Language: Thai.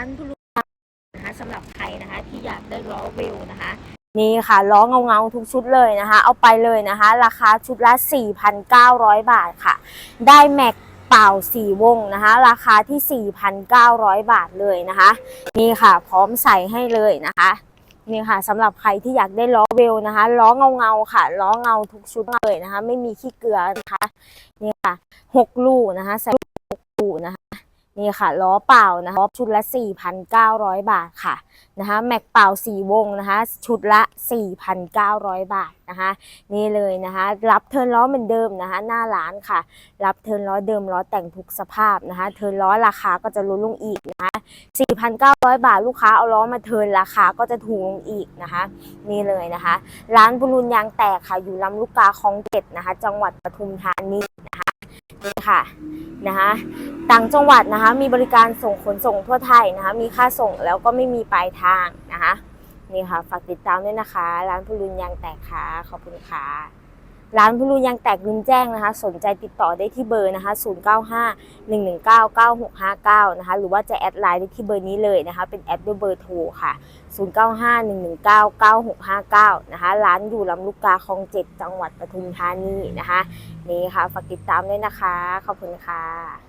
านทุลุนะคะสำหรับใครนะคะ ที่อยากได้ล้อเวนะคะ นี่ค่ะล้อเงาเงาๆทุกชุดเลยนะคะ เอาไปเลยนะคะ ราคาชุดละ 4,900 บาทค่ะ ได้แม็กเปล่าสีวงนะคะ ราคาที่ 4,900 บาทเลยนะคะ นี่ค่ะ พร้อมใส่ให้เลยนะคะนี่ค่ะสำหรับใครที่อยากได้ล้อเวลนะคะล้อเงาเงาค่ะล้อเงาทุกชุดเลยนะคะ ไม่มีขี้เกลือนะคะนี่ค่ะ6ลูกนะคะใส่หกลูกนะคะ นี่ค่ะล้อเปล่านะคะชุดละ 4,900 บาทค่ะนะคะแม็กเปล่าสีวงนะคะชุดละ 4,900 บาทนะคะนี่เลยนะคะรับเทิร์นล้อเหมือนเดิมนะคะหน้าร้านค่ะ รับเทิร์นล้อเดิมล้อแต่งทุกสภาพนะคะเทิร์นล้อราคาก็จะลดลงอีกนะคะ4,900 บาทลูกค้าเอาล้อมาเทิร์นราคาก็จะถูกลงอีกนะคะนี่เลยนะคะ ร้านบุรุนยางแตกค่ะอยู่ลำลูกกาคลองเจ็ดนะคะจังหวัดปทุมธานี ค่ะนะคะต่างจังหวัดนะคะมีบริการส่งขนส่งทั่วไทยนะคะมีค่าส่งแล้วก็ไม่มีปลายทางนะคะนี่ค่ะฝากติดตามด้วยนะคะ ร้านพูรุนยางแตกค่ะขอบคุณค่ะ ร้านพูรุนยางแตกลืมแจ้งนะคะ สนใจติดต่อได้ที่เบอร์นะคะ 095 119 9659 นะคะ หรือว่าจะแอดไลน์ได้ที่เบอร์นี้เลยนะคะ เป็นแอดด้วยเบอร์โทรค่ะ 095 119 9659 นะคะ ร้านอยู่ลำลูกกาคลองเจ็ดจังหวัดปทุมธานีนะคะ นี่ค่ะ ฝากติดตามด้วยนะคะ ขอบคุณค่ะ